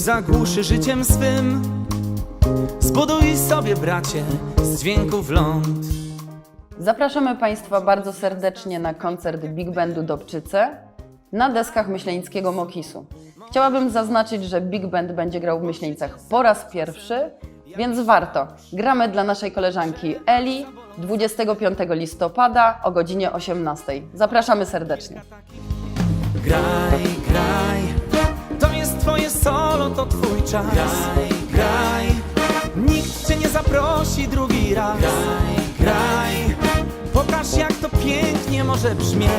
Zagłuszy życiem swym Zbuduj sobie, bracie, z dźwięków ląd Zapraszamy Państwa bardzo serdecznie na koncert Big Bandu Dobczyce na deskach myślenickiego Mokisu. Chciałabym zaznaczyć, że Big Band będzie grał w Myślenicach po raz pierwszy, więc warto. Gramy dla naszej koleżanki Eli 25 listopada o godzinie 18. Zapraszamy serdecznie. Graj, graj, czas. Graj, graj, nikt cię nie zaprosi drugi raz. Graj, graj, pokaż jak to pięknie może brzmieć.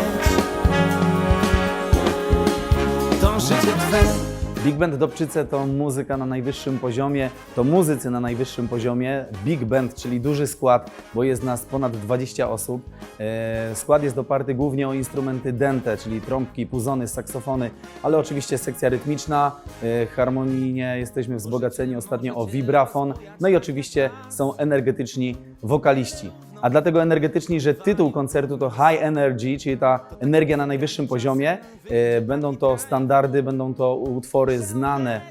To życie twe Big Band Dobczyce to muzyka na najwyższym poziomie, to muzycy na najwyższym poziomie. Big Band, czyli duży skład, bo jest nas ponad 20 osób. E, skład jest oparty głównie o instrumenty dente, czyli trąbki, puzony, saksofony, ale oczywiście sekcja rytmiczna. E, harmonijnie jesteśmy wzbogaceni ostatnio o vibrafon. No i oczywiście są energetyczni wokaliści. A dlatego energetyczni, że tytuł koncertu to High Energy, czyli ta energia na najwyższym poziomie. E, Będą to standardy, będą to utwory znane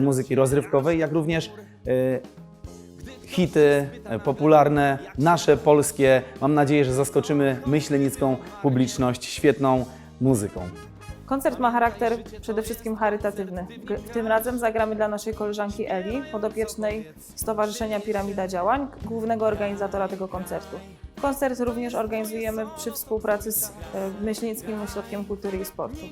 muzyki rozrywkowej, jak również e, hity e, popularne, nasze, polskie. Mam nadzieję, że zaskoczymy myślenicką publiczność świetną muzyką. Koncert ma charakter przede wszystkim charytatywny. Tym razem zagramy dla naszej koleżanki Eli, podopiecznej Stowarzyszenia Piramida Działań, głównego organizatora tego koncertu. Koncert również organizujemy przy współpracy z e, Myślenickim Ośrodkiem Kultury i Sportu.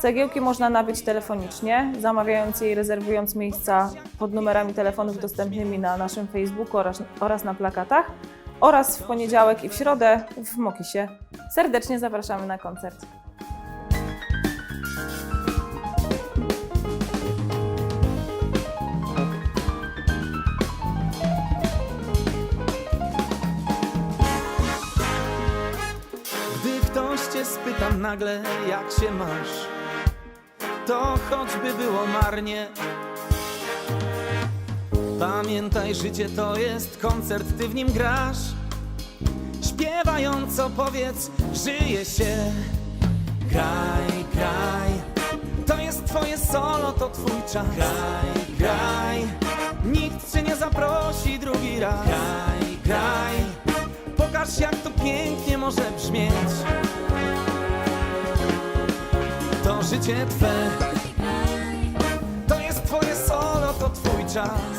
Cegiełki można nabyć telefonicznie, zamawiając je i rezerwując miejsca pod numerami telefonów dostępnymi na naszym Facebooku oraz, oraz na plakatach oraz w poniedziałek i w środę w Mokisie. Serdecznie zapraszamy na koncert. Gdy ktoś cię spyta nagle, jak się masz, to choćby było marnie. Pamiętaj, życie to jest koncert, ty w nim grasz. Śpiewająco powiedz, żyje się. Graj, graj, to jest twoje solo, to twój czas. Graj, graj, nikt cię nie zaprosi drugi raz. Graj, pokaż jak to pięknie może brzmieć. To życie twe, to jest twoje solo, to twój czas.